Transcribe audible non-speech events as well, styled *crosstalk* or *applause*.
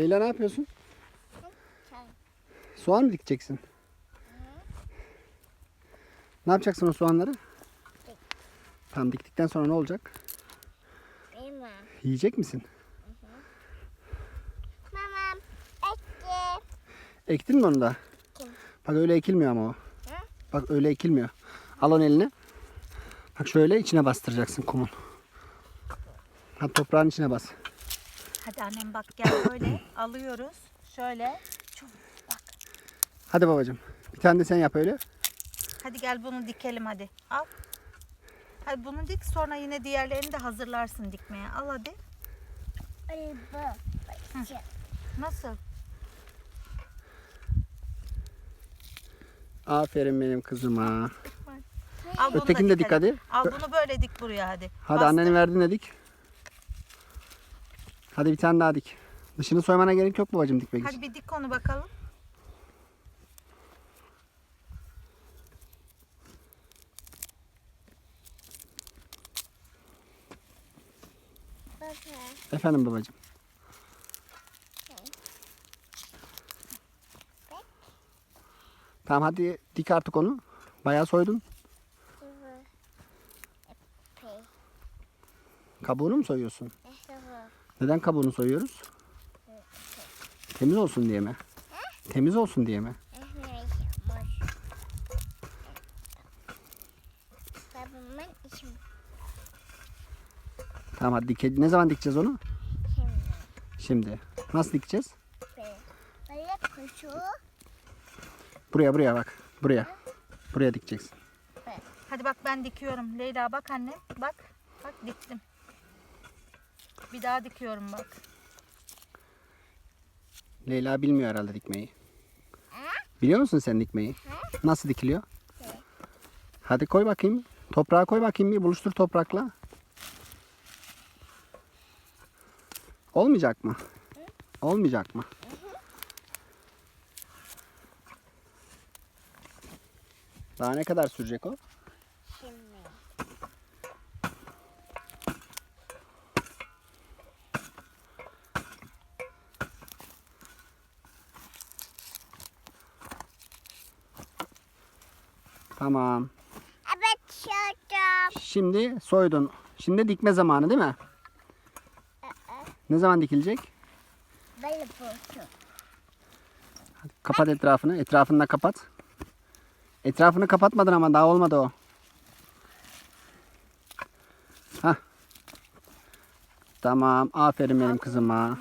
Leyla ne yapıyorsun? Çay. Soğan mı dikeceksin? Ne yapacaksın o soğanları? Tamam diktikten sonra ne olacak? Bilmem. Yiyecek misin? Mamam. Ekti. Ektin mi onu da? Bak öyle ekilmiyor ama o. Bak öyle ekilmiyor. Al onu eline. Bak şöyle içine bastıracaksın kumun. Ha toprağın içine bas. Hadi annem bak gel böyle *clears throat* alıyoruz. Şöyle. Çok bak. Hadi babacığım. Bir tane de sen yap öyle. Hadi gel bunu dikelim hadi. Al. Hadi bunu dik sonra yine diğerlerini de hazırlarsın dikmeye. Al hadi. Ay bu. Nasıl? Aferin benim kızıma. Al bunu da Ötekini de dik hadi. Al bunu böyle dik buraya hadi. Hadi Bastır. annenin verdiğine dik. Hadi bir tane daha dik. Dışını soymana gerek yok babacığım dikmek için. Hadi bir dik onu bakalım. Efendim babacığım. Tamam hadi dik artık onu. Bayağı soydun. Kabuğunu mu soyuyorsun? Neden kabuğunu soyuyoruz? Temiz olsun diye mi? Temiz olsun diye mi? Tamam hadi dike. Ne zaman dikeceğiz onu? Şimdi. Şimdi. Nasıl dikeceğiz? Böyle kuşu. Buraya buraya bak. Buraya. Buraya dikeceksin. Hadi bak ben dikiyorum. Leyla bak anne. Bak. Bak diktim. Bir daha dikiyorum bak. Leyla bilmiyor herhalde dikmeyi. Biliyor musun sen dikmeyi? Nasıl dikiliyor? Hadi koy bakayım. Toprağa koy bakayım bir buluştur toprakla. Olmayacak mı? Olmayacak mı? Daha ne kadar sürecek o? Şimdi. Tamam. Evet çocuğum. Şimdi soydun. Şimdi dikme zamanı değil mi? Ne zaman dikilecek? Böyle kuşu. Kapat etrafını. Etrafını da kapat. Etrafını kapatmadın ama daha olmadı o. Hah. Tamam. Aferin benim kızıma.